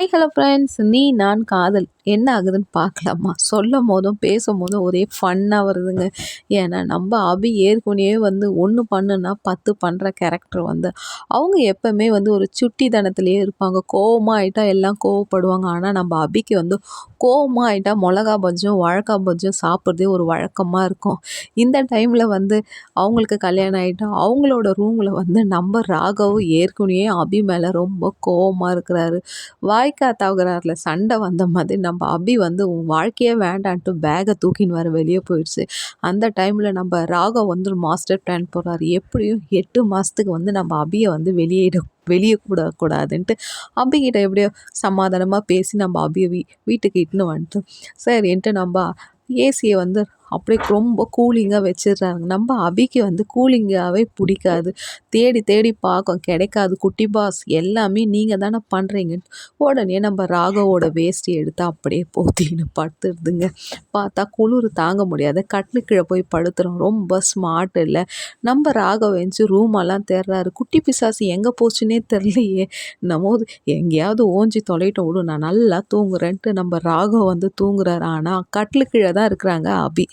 High hello friends நீ நான் காதல். என்ன ஆகுதுன்னு பார்க்கலாமா? சொல்லும் போதும் பேசும் போதும் ஒரே ஃபன்னாக வருதுங்க. ஏன்னா நம்ம அபி ஏற்கனவே வந்து ஒன்று பண்ணுனா பத்து பண்ணுற கேரக்டர் வந்து. அவங்க எப்போவுமே வந்து ஒரு சுட்டி தனத்துலேயே இருப்பாங்க. கோவமாக ஆகிட்டா எல்லாம் கோவப்படுவாங்க. ஆனால் நம்ம அபிக்கு வந்து கோவமாக ஆகிட்டா மிளகா பஜ்ஜும் வழக்கா பஜ்ஜும் சாப்பிட்றதே ஒரு வழக்கமாக இருக்கும். இந்த டைமில் வந்து அவங்களுக்கு கல்யாணம் ஆகிட்டா அவங்களோட ரூமில் வந்து நம்ம ராகவும் ஏற்கனவே அபி மேலே ரொம்ப கோவமாக இருக்கிறாரு. வாய் வாய்க்கா தகராறில் சண்டை வந்த மாதிரி நம்ம அபி வந்து உன் வாழ்க்கையே வேண்டான்ட்டு பேகை தூக்கின்னு வர வெளியே போயிடுச்சு. அந்த டைமில் நம்ம ராகவ் வந்து மாஸ்டர் பிளான் போகிறாரு எப்படியும் எட்டு மாதத்துக்கு வந்து நம்ம அபியை வந்து வெளியிட வெளியே கூட கூடாதுன்ட்டு அபிகிட்ட எப்படியோ சமாதானமாக பேசி நம்ம அபியை வீ வீட்டுக்கு இட்டுன்னு வந்துட்டு சரின்ட்டு நம்ம ஏசியை வந்து அப்படியே ரொம்ப கூலிங்காக வச்சிடுறாங்க. நம்ம அபிக்கு வந்து கூலிங்காகவே பிடிக்காது. தேடி தேடி பார்க்கும். கிடைக்காது. குட்டி பாஸ் எல்லாமே நீங்கள் தானே பண்ணுறீங்கன்னு உடனே நம்ம ராகவோட வேஸ்ட்டி எடுத்து அப்படியே போத்தின்னு படுத்துடுதுங்க. பார்த்தா குளிர் தாங்க முடியாது. கட்டில் கீழே போய் படுத்துகிறோம் ரொம்ப ஸ்மார்ட் இல்லை. நம்ம ராகவ வச்சு ரூமெல்லாம் தேடுறாரு. குட்டி பிசாசு எங்கே போச்சுன்னே தெரிலையே நம்ம எங்கேயாவது ஓஞ்சி தொலைட்ட விடும் நான் நல்லா தூங்குறேன்ட்டு நம்ம ராகவ் வந்து தூங்குறாரு. ஆனால் கட்டில் கீழே தான் இருக்கிறாங்க அபி.